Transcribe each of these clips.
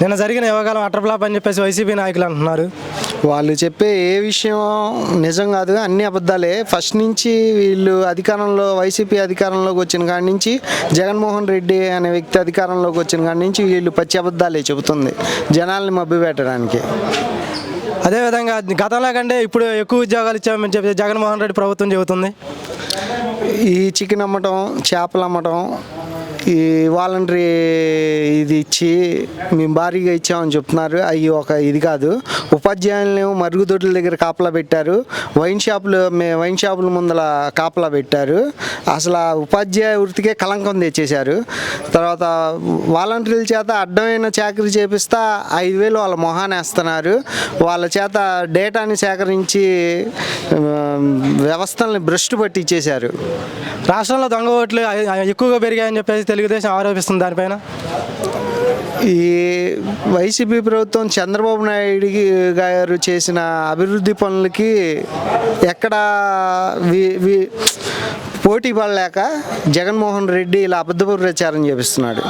నిన్న జరిగిన యోగాలం అటర్ఫ్లాప్ అని చెప్పేసి వైసీపీ నాయకులు అంటున్నారు. వాళ్ళు చెప్పే ఏ విషయం నిజం కాదు అన్ని అబద్ధాలే. ఫస్ట్ నుంచి వీళ్ళు అధికారంలో వైసీపీ అధికారంలోకి వచ్చిన కాడి నుంచి జగన్మోహన్ రెడ్డి అనే వ్యక్తి అధికారంలోకి వచ్చిన కాడి నుంచి వీళ్ళు పచ్చి అబద్ధాలే చెబుతుంది జనాల్ని మభ్యపెట్టడానికి అదేవిధంగా గతంలో కంటే ఇప్పుడు ఎక్కువ ఉద్యోగాలు ఇచ్చామని చెప్పి జగన్మోహన్ రెడ్డి ప్రభుత్వం చెబుతుంది. ఈ చికెన్ అమ్మటం చేపలు అమ్మటం ఈ వాలంటరీ ఇది ఇచ్చి మేము భారీగా ఇచ్చామని చెప్తున్నారు. అవి ఒక ఇది కాదు. ఉపాధ్యాయులను మరుగుదొడ్ల దగ్గర కాపలా పెట్టారు. వైన్ షాపులు మే వైన్ షాపుల ముందల కాపలా పెట్టారు. అసలు ఆ ఉపాధ్యాయ వృత్తికే కలంకం తెచ్చేశారు. తర్వాత వాలంటీర్ల చేత అడ్డమైన చాకరీ చేపిస్తా ఐదు వేలు వాళ్ళ మొహాన్ని వేస్తున్నారు. వాళ్ళ చేత డేటాని సేకరించి వ్యవస్థల్ని భ్రష్టు పట్టించేశారు రాష్ట్రంలో దొంగ ఓట్లు ఎక్కువగా పెరిగాయని చెప్పేసి తెలుగుదేశం ఆరోపిస్తుంది దానిపైన? ఈ వైసీపీ ప్రభుత్వం చంద్రబాబు నాయుడు గారు చేసిన అభివృద్ధి పనులకి ఎక్కడ పోటీ పడలేక జగన్మోహన్ రెడ్డి ఇలా అబద్ధపు ప్రచారం చేపిస్తున్నాడు.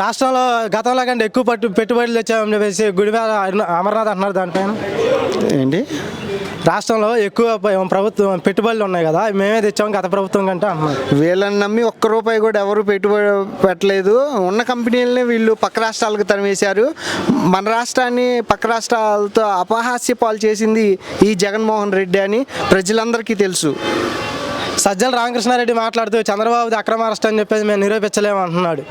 రాష్ట్రంలో గతంలో కంటే ఎక్కువ పట్టు పెట్టుబడులు తెచ్చామని చెప్పేసి గుడివాడ అమర్నాథ్ అంటున్నారు దానిపైన. ఏంటి? రాష్ట్రంలో ఎక్కువ ప్రభుత్వం పెట్టుబడులు ఉన్నాయి కదా మేమే తెచ్చాం గత ప్రభుత్వం కంటే అంటున్నారు వీళ్ళని నమ్మి ఒక్క రూపాయి కూడా ఎవరు పెట్టుబడి పెట్టలేదు. ఉన్న కంపెనీలనే వీళ్ళు పక్క రాష్ట్రాలకు తరిమేశారు. మన రాష్ట్రాన్ని పక్క రాష్ట్రాలతో అపహాస్య పాలు చేసింది ఈ జగన్మోహన్ రెడ్డి అని ప్రజలందరికీ తెలుసు. సజ్జల రామకృష్ణారెడ్డి మాట్లాడుతూ చంద్రబాబుది అక్రమ అరెస్ట్ అని చెప్పేసి మేము నిరూపించలేము అంటున్నాడు.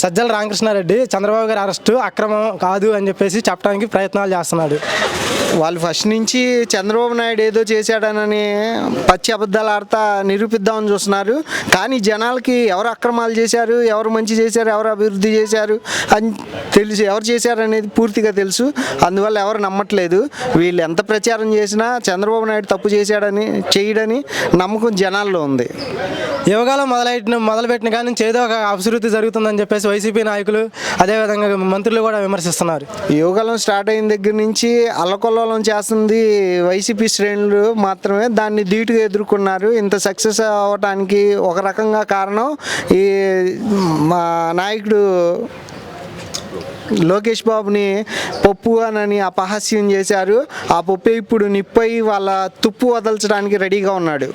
సజ్జల రామకృష్ణారెడ్డి చంద్రబాబు గారి అరెస్టు అక్రమం కాదు అని చెప్పేసి చెప్పడానికి ప్రయత్నాలు చేస్తున్నాడు. వాళ్ళు ఫస్ట్ నుంచి చంద్రబాబు నాయుడు ఏదో చేశాడనని పచ్చి అబద్ధాలు ఆడతా నిరూపిద్దామని చూస్తున్నారు. కానీ జనాలకి ఎవరు అక్రమాలు చేశారు ఎవరు మంచి చేశారు ఎవరు అభివృద్ధి చేశారు అని తెలుసు ఎవరు చేశారు అనేది పూర్తిగా తెలుసు. అందువల్ల ఎవరు నమ్మట్లేదు. వీళ్ళు ఎంత ప్రచారం చేసినా చంద్రబాబు నాయుడు తప్పు చేశాడని చేయడని నమ్మకం జనాల్లో ఉంది. యోగాలో మొదలైన మొదలుపెట్టిన కానీ నుంచి ఏదో ఒక అభివృద్ధి జరుగుతుందని చెప్పేసి వైసీపీ నాయకులు అదేవిధంగా మంత్రులు కూడా విమర్శిస్తున్నారు. యోగాలం స్టార్ట్ అయిన దగ్గర నుంచి ఆందోళన చేస్తుంది వైసీపీ శ్రేణులు మాత్రమే. దాన్ని ధీటుగా ఎదుర్కొన్నారు. ఇంత సక్సెస్ అవ్వటానికి ఒక రకంగా కారణం ఈ మా నాయకుడు లోకేష్ బాబుని పప్పు అనని అపహాస్యం చేశారు. ఆ పప్పు ఇప్పుడు నిప్పై వాళ్ళ తుప్పు వదల్చడానికి రెడీగా ఉన్నాడు.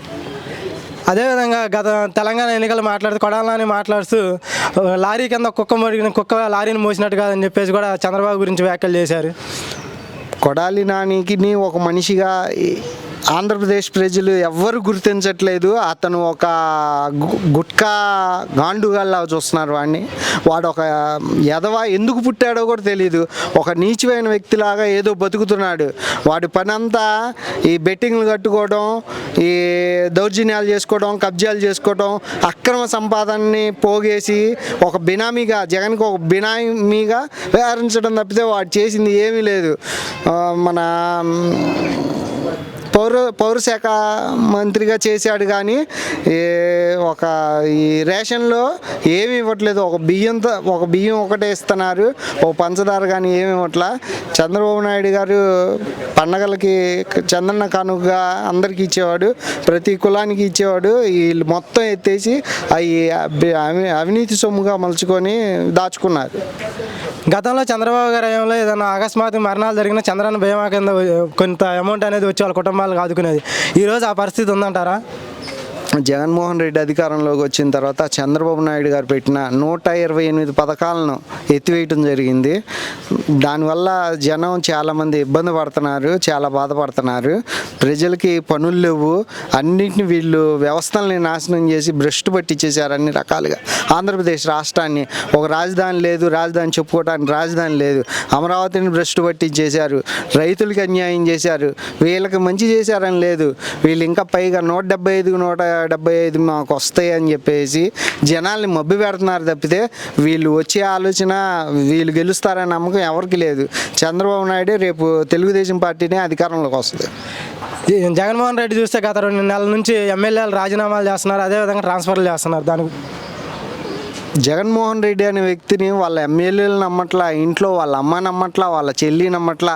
అదేవిధంగా గత తెలంగాణ ఎన్నికలు మాట్లాడుతూ కొడాలని మాట్లాడుతూ లారీ కింద కుక్క మరిగిన కుక్క లారీని మోసినట్టు కాదని చెప్పేసి కూడా చంద్రబాబు గురించి వ్యాఖ్యలు చేశారు. కొడాలి నానికి ఒక మనిషిగా ఆంధ్రప్రదేశ్ ప్రజలు ఎవ్వరు గుర్తించట్లేదు. అతను ఒక గుట్కా గాండుగాల్లా చూస్తున్నారు వాడిని. వాడు ఒక ఎదవ ఎందుకు పుట్టాడో కూడా తెలియదు ఒక నీచమైన వ్యక్తిలాగా ఏదో బతుకుతున్నాడు. వాడి పని అంతా ఈ బెట్టింగ్లు కట్టుకోవడం ఈ దౌర్జన్యాలు చేసుకోవడం కబ్జాలు చేసుకోవడం అక్రమ సంపాదనని పోగేసి ఒక బినామీగా జగన్కి ఒక బినామీగా వ్యవహరించడం తప్పితే వాడు చేసింది ఏమీ లేదు. మన పౌర పౌరశాఖ మంత్రిగా చేశాడు కానీ ఒక ఈ రేషన్లో ఏమి ఇవ్వట్లేదు. ఒక బియ్యంతో ఒక బియ్యం ఒకటే ఇస్తున్నారు. ఒక పంచదార కానీ ఏమి ఇవ్వట్లా. చంద్రబాబు నాయుడు గారు పండగలకి చంద్రన్న కానుకగా అందరికి ఇచ్చేవాడు ప్రతి కులానికి ఇచ్చేవాడు వీళ్ళు మొత్తం ఎత్తేసి అవి అవినీతి సొమ్ముగా మలుచుకొని దాచుకున్నారు. గతంలో చంద్రబాబు గారి హయాంలో ఏదైనా అకస్మాత్ మరణాలు జరిగిన చంద్రన్న బీమా కింద కొంత అమౌంట్ అనేది వచ్చి వాళ్ళ కుటుంబాలకు ఆదుకునేది. ఈరోజు ఆ పరిస్థితి ఉందంటారా? జగన్మోహన్ రెడ్డి అధికారంలోకి వచ్చిన తర్వాత చంద్రబాబు నాయుడు గారు పెట్టిన నూట ఇరవై ఎనిమిది పథకాలను ఎత్తివేయటం జరిగింది. దానివల్ల జనం చాలామంది ఇబ్బంది పడుతున్నారు చాలా బాధపడుతున్నారు. ప్రజలకి పనులు లేవు. అన్నింటిని వీళ్ళు వ్యవస్థల్ని నాశనం చేసి భ్రష్టు పట్టించేశారు అన్ని రకాలుగా. ఆంధ్రప్రదేశ్ రాష్ట్రాన్ని ఒక రాజధాని లేదు రాజధాని చెప్పుకోవడానికి రాజధాని లేదు. అమరావతిని భ్రష్టు పట్టించేశారు. రైతులకి అన్యాయం చేశారు. వీళ్ళకి మంచి చేశారని లేదు. వీళ్ళు ఇంకా పైగా నూట డెబ్బై ఐదు నూట డెబ్బై ఐదు మాకు వస్తాయి అని చెప్పేసి జనాల్ని మబ్బి పెడుతున్నారు తప్పితే వీళ్ళు వచ్చే ఆలోచన వీళ్ళు గెలుస్తారనే నమ్మకం ఎవరికి లేదు. చంద్రబాబు నాయుడు రేపు తెలుగుదేశం పార్టీనే అధికారంలోకి వస్తుంది. జగన్మోహన్ రెడ్డి చూస్తే గత రెండు నెలల నుంచి ఎమ్మెల్యేలు రాజీనామాలు చేస్తున్నారు అదేవిధంగా ట్రాన్స్ఫర్లు చేస్తున్నారు. దానికి జగన్మోహన్ రెడ్డి అనే వ్యక్తిని వాళ్ళ ఎమ్మెల్యేలు నమ్మట్లా ఇంట్లో వాళ్ళ అమ్మ నమ్మట్లా వాళ్ళ చెల్లి నమ్మట్లా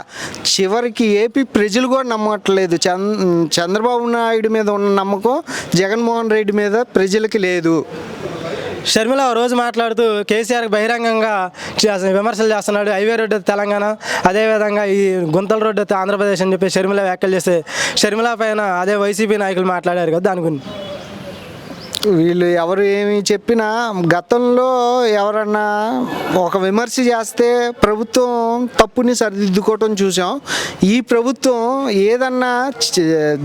చివరికి ఏపీ ప్రజలు కూడా నమ్మట్లేదు. చంద్ చంద్రబాబు నాయుడు మీద ఉన్న నమ్మకం జగన్మోహన్ రెడ్డి మీద ప్రజలకి లేదు. షర్మిల ఓ రోజు మాట్లాడుతూ కేసీఆర్ బహిరంగంగా విమర్శలు చేస్తున్నాడు హైవే రోడ్డు తెలంగాణ. అదేవిధంగా ఈ గుంతల రోడ్డు అయితే ఆంధ్రప్రదేశ్ అని చెప్పి షర్మిల వ్యాఖ్యలు చేస్తే షర్మిల పైన అదే వైసీపీ నాయకులు మాట్లాడారు కదా దాని గురించి. వీళ్ళు ఎవరు ఏమి చెప్పినా గతంలో ఎవరన్నా ఒక విమర్శ చేస్తే ప్రభుత్వం తప్పుని సరిదిద్దుకోవటం చూసాం. ఈ ప్రభుత్వం ఏదన్నా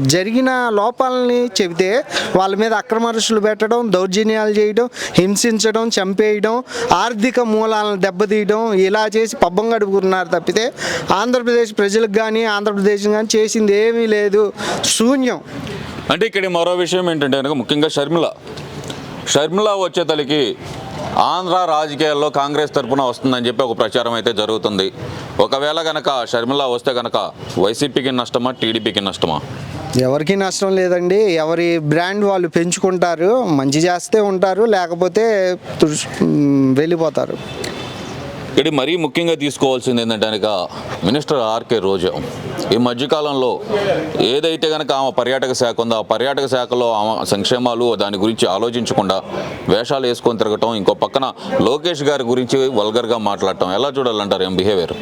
జరిగిన లోపాలని చెబితే వాళ్ళ మీద అక్రమరుషులు పెట్టడం దౌర్జన్యాలు చేయడం హింసించడం చంపేయడం ఆర్థిక మూలాలను దెబ్బతీయడం ఇలా చేసి పబ్బం గడుపుకున్నారు తప్పితే ఆంధ్రప్రదేశ్ ప్రజలకు కానీ ఆంధ్రప్రదేశ్ కానీ చేసింది ఏమీ లేదు. శూన్యం. అంటే ఇక్కడ మరో విషయం ఏంటంటే కనుక ముఖ్యంగా షర్మిల. షర్మిల వచ్చే తలకి ఆంధ్ర రాజకీయాల్లో కాంగ్రెస్ తరపున వస్తుందని చెప్పి ఒక ప్రచారం అయితే జరుగుతుంది. ఒకవేళ కనుక షర్మిల వస్తే కనుక వైసీపీకి నష్టమా టీడీపీకి నష్టమా? ఎవరికి నష్టం లేదండి. ఎవరి బ్రాండ్ వాళ్ళు పెంచుకుంటారు మంచి చేస్తే ఉంటారు లేకపోతే వెళ్ళిపోతారు. ఇక్కడ మరీ ముఖ్యంగా తీసుకోవాల్సింది ఏంటంటే కనుక మినిస్టర్ ఆర్కే రోజా. ఈ మధ్యకాలంలో ఏదైతే కనుక ఆమె పర్యాటక శాఖ ఉందో ఆ పర్యాటక శాఖలో ఆమె సంక్షేమాలు దాని గురించి ఆలోచించకుండా వేషాలు వేసుకొని తిరగటం ఇంకో పక్కన లోకేష్ గారి గురించి వల్గర్గా మాట్లాడటం ఎలా చూడాలంటారు ఏం బిహేవియర్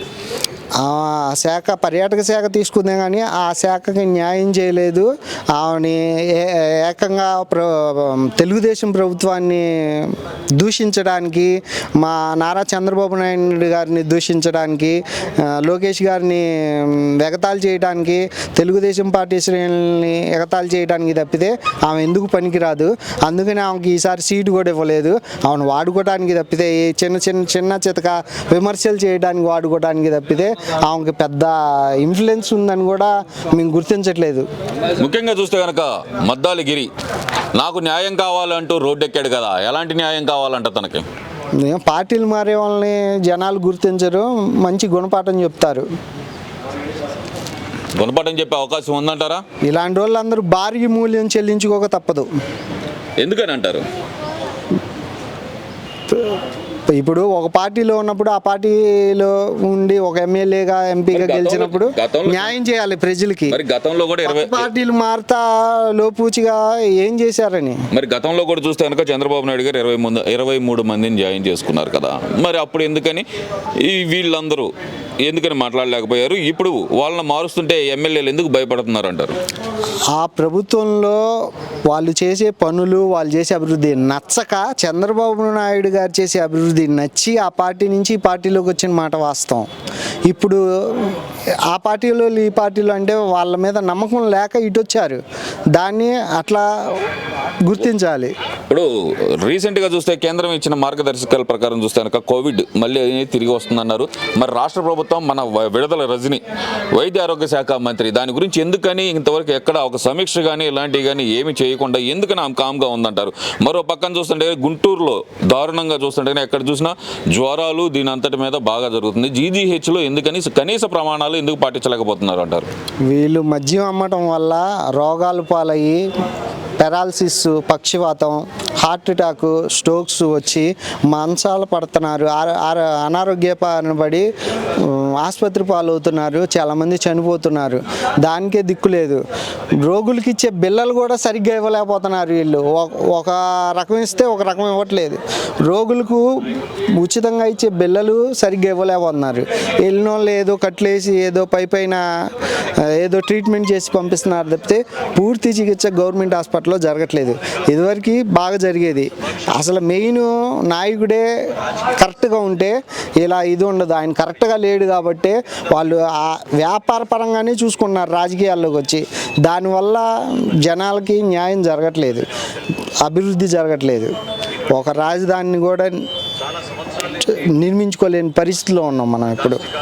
ఆ శాఖ పర్యాటక శాఖ తీసుకుందే కానీ ఆ శాఖకి న్యాయం చేయలేదు. ఆమెని ఏకంగా ప్ర తెలుగుదేశం ప్రభుత్వాన్ని దూషించడానికి మా నారా చంద్రబాబు నాయుడు గారిని దూషించడానికి లోకేష్ గారిని ఎగతాలు చేయడానికి తెలుగుదేశం పార్టీ శ్రేణుల్ని ఎగతాలు చేయడానికి తప్పితే ఆమె ఎందుకు పనికిరాదు? అందుకని ఆమెకి ఈసారి సీటు కూడా ఇవ్వలేదు. ఆమెను వాడుకోవడానికి తప్పితే ఈ చిన్న చిన్న చిన్న చితక విమర్శలు చేయడానికి వాడుకోవడానికి తప్పితే ఆమెకి పెద్ద ఇన్ఫ్లుయెన్స్ ఉందని కూడా మేము గుర్తించట్లేదు. ముఖ్యంగా చూస్తే కనుక మద్దాలి గిరి నాకు న్యాయం కావాలంటూ రోడ్డు ఎక్కాడు కదా ఎలాంటి న్యాయం కావాలంట తనకి? పార్టీలు మారే వాళ్ళని జనాలు గుర్తించరు మంచి గుణపాఠం చెప్తారు. గుణపాఠం చెప్పే అవకాశం ఉందంటారా? ఇలాంటి వాళ్ళందరూ భారీ మూల్యం చెల్లించుకోక తప్పదు. ఎందుకని అంటారు? ఇప్పుడు ఒక పార్టీలో ఉన్నప్పుడు ఆ పార్టీలో ఉండి ఒక ఎమ్మెల్యేగా ఎంపీగా గెలిచినప్పుడు న్యాయం చేయాలి ప్రజలకి. మరి గతంలో కూడా ఇరవై పార్టీలు మారుతా లోపూచిగా ఏం చేశారని? మరి గతంలో కూడా చూస్తే కనుక చంద్రబాబు నాయుడు గారు ఇరవై ముందు ఇరవై మూడు మందిని జాయిన్ చేసుకున్నారు కదా. మరి అప్పుడు ఎందుకని? ఈ వీళ్ళందరూ ఎందుకని మాట్లాడలేకపోయారు? ఇప్పుడు వాళ్ళని మారుస్తుంటే ఎమ్మెల్యేలు ఎందుకు భయపడుతున్నారు అంటారు ఆ ప్రభుత్వంలో వాళ్ళు చేసే పనులు వాళ్ళు చేసే అభివృద్ధి నచ్చక చంద్రబాబు నాయుడు గారు చేసే అభివృద్ధి నచ్చి ఆ పార్టీ నుంచి ఈ పార్టీలోకి వచ్చిన మాట వాస్తవం. ఇప్పుడు ఆ పార్టీలో ఈ పార్టీలో అంటే వాళ్ళ మీద నమ్మకం లేక ఇటు వచ్చారు. దాన్ని అట్లా గుర్తించాలి. ఇప్పుడు రీసెంట్గా చూస్తే కేంద్రం ఇచ్చిన మార్గదర్శకాల ప్రకారం చూస్తే కనుక కోవిడ్ మళ్ళీ తిరిగి వస్తుందన్నారు. మరి రాష్ట్ర ప్రభుత్వం మన విడుదల రజని వైద్య ఆరోగ్య శాఖ మంత్రి. దాని గురించి ఎందుకని ఇంతవరకు ఎక్కడ ఒక సమీక్ష కానీ ఇలాంటివి కానీ ఏమి చేయకుండా ఎందుకని ఆమె కామ్గా ఉందంటారు? మరో పక్కన చూస్తుంటే గుంటూరులో దారుణంగా చూస్తుంటే ఎక్కడ చూసినా జ్వరాలు దీని అంతటి మీద బాగా జరుగుతుంది. జీజీహెచ్లో ఎందుకని కనీస ప్రమాణాలు ఎందుకు పాటించలేకపోతున్నారు అంటారు? వీళ్ళు మద్యం అమ్మటం వల్ల రోగాలు పాలయ్యి పెరాలసిస్ పక్షివాతం హార్ట్ అటాక్ స్ట్రోక్స్ వచ్చి మంచాలు పడుతున్నారు. అనారోగ్య పడి ఆసుపత్రి పాలవుతున్నారు. చాలామంది చనిపోతున్నారు. దానికే దిక్కు లేదు. రోగులకి ఇచ్చే బిల్లలు కూడా సరిగ్గా ఇవ్వలేకపోతున్నారు వీళ్ళు. ఒక రకం ఇస్తే ఒక రకం ఇవ్వట్లేదు. రోగులకు ఉచితంగా ఇచ్చే బిల్లలు సరిగ్గా ఇవ్వలేకపోతున్నారు వెళ్ళిన వాళ్ళు ఏదో కట్లేసి ఏదో పై పైన ఏదో ట్రీట్మెంట్ చేసి పంపిస్తున్నారు తప్పితే పూర్తి చికిత్స గవర్నమెంట్ హాస్పిటల్లో జరగట్లేదు. ఇదివరకు బాగా జరిగేది. అసలు మెయిన్ నాయకుడే కరెక్ట్గా ఉంటే ఇలా ఇది ఉండదు. ఆయన కరెక్ట్గా లేడు కాబట్టి వాళ్ళు ఆ వ్యాపార పరంగానే చూసుకున్నారు రాజకీయాల్లోకి వచ్చి. దానివల్ల జనాలకి న్యాయం జరగట్లేదు. అభివృద్ధి జరగట్లేదు. ఒక రాజధానిని కూడా నిర్మించుకోలేని పరిస్థితిలో ఉన్నాం మనం ఇప్పుడు.